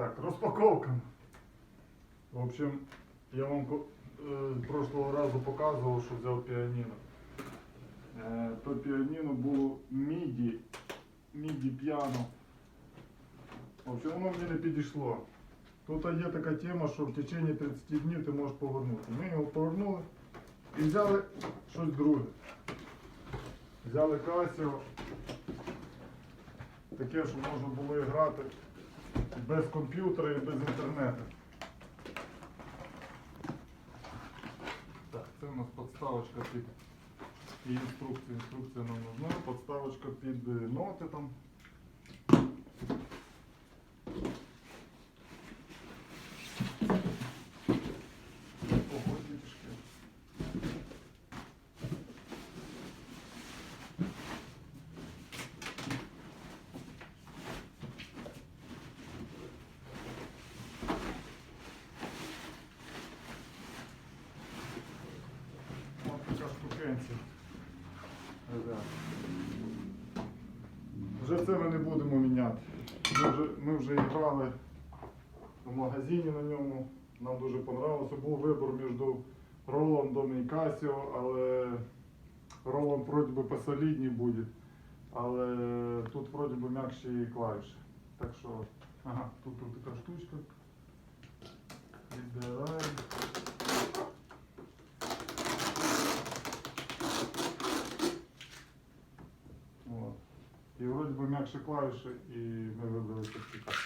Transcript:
Так, розпаковка. В общем, я вам е, прошлого разу показував, що взяв піаніно. Е, то піаніно було міді, міді піано. В общем, воно мені не підійшло. Тут є така тема, що в течение 30 днів ти можеш повернути. Ми його повернули і взяли щось друге. Взяли Casio. Таке, що можна було і грати без комп'ютера і без інтернету. Так, це у нас подставочка під і інструкція. Нам нужна. Подставочка під е, ноти там. Ребят. Вже це ми не будемо міняти. Ми вже, ми вже грали в магазині на ньому. Нам дуже понравилося. Був вибір між Роландом і Casio, але Роланд вроді би посолідній буде. Але тут вроді би м'якші клавіші. Так що, ага, тут, тут така штучка. І вроді би м'якші клавіші, і ми вибрали такі.